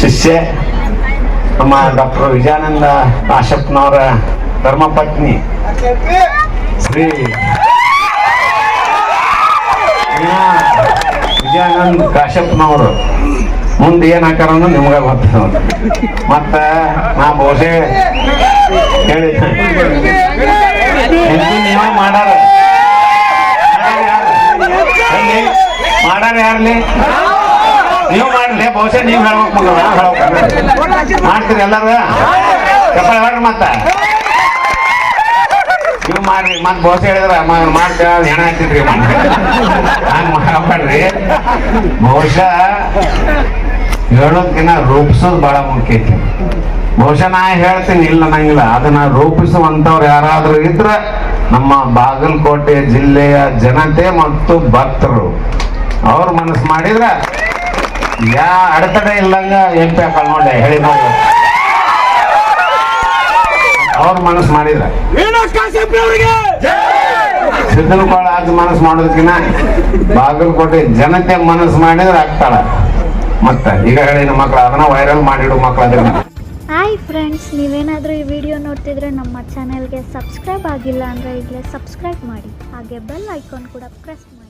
ಶಿಷ್ಯ ನಮ್ಮ ಡಾಕ್ಟರ್ ವಿಜಯಾನಂದ ಕಾಶಪ್ಪನವರ ಧರ್ಮಪತ್ನಿ ಶ್ರೀ ವಿಜಯಾನಂದ್ ಕಾಶಪ್ಪನವರು. ಮುಂದೆ ಏನು ಹಾಕಾರ ನಿಮ್ಗೆ ಗೊತ್ತ ಮತ್ತ ನಾ ಬಹುಶಃ ಹೇಳಿ. ನೀವ ಮಾಡಾರ. ಮಾಡಾರ ಯಾರಲ್ಲಿ ನೀವು ಮಾಡ್ರಿ, ಬಹುಶಃ ನೀವು ಹೇಳ್ಬೇಕು. ಮಾಡ್ತೀರಿ ಎಲ್ಲರೂ? ಹೇಳ್ರಿ ಮತ್ತ. ನೀವು ಮಾಡ್ರಿ ಮತ್ ಬಹುಶಃ ಹೇಳಿದ್ರ ಮಾಡ್ತ ಹೆಣ ಹಾಕ್ತಿದ್ರಿ ಹಂಗ ಮಾಡಬೇಡ್ರಿ. ಬಹುಶಃ ಹೇಳೋದ್ಕಿನ್ನ ರೂಪಿಸೋದ್ ಬಹಳ ಮುಖ್ಯ ಐತಿ. ಬಹುಶಃ ನಾ ಹೇಳ್ತೀನಿ, ಇಲ್ಲ ನಂಗಿಲ್ಲ ಅದನ್ನ ರೂಪಿಸುವಂತವ್ರು ಯಾರಾದ್ರೂ ಇದ್ರ ನಮ್ಮ ಬಾಗಲಕೋಟೆ ಜಿಲ್ಲೆಯ ಜನತೆ ಮತ್ತು ಭಕ್ತರು, ಅವ್ರ ಮನಸ್ಸು ಮಾಡಿದ್ರ ಯಾ ಅಡೆತಡೆ ಇಲ್ಲಂಗ ಎಂ ಪಿ ಕಳ್ಕೊಂಡೆ ಹೇಳಿ ನೋಡಿ ಅವ್ರ ಮನಸ್ಸು ಮಾಡಿದ್ರ. ಸಿದ್ದನಕೋಳ ಅದ್ ಮನಸ್ಸು ಮಾಡೋದಕ್ಕಿನ್ನ ಬಾಗಲಕೋಟೆ ಜನತೆ ಮನಸ್ಸು ಮಾಡಿದ್ರೆ ಆಗ್ತಾಳ. ಮತ್ತ ಈಗ ಹೇಳಿದ ಮಕ್ಳು ಅದನ್ನ ವೈರಲ್ ಮಾಡಿಡು ಮಕ್ಳ ಅದನ್ನ. ಹಾಯ್ ಫ್ರೆಂಡ್ಸ್ ನೀವೇನಾದರೂ ಈ ವಿಡಿಯೋ ನೋಡ್ತಿದ್ರೆ ನಮ್ಮ ಚಾನೆಲ್ಗೆ ಸಬ್ಸ್ಕ್ರೈಬ್ ಆಗಿಲ್ಲ ಅಂದರೆ ಈಗಲೇ ಸಬ್ಸ್ಕ್ರೈಬ್ ಮಾಡಿ. ಹಾಗೆ ಬೆಲ್ ಐಕಾನ್ ಕೂಡ ಪ್ರೆಸ್ ಮಾಡಿ.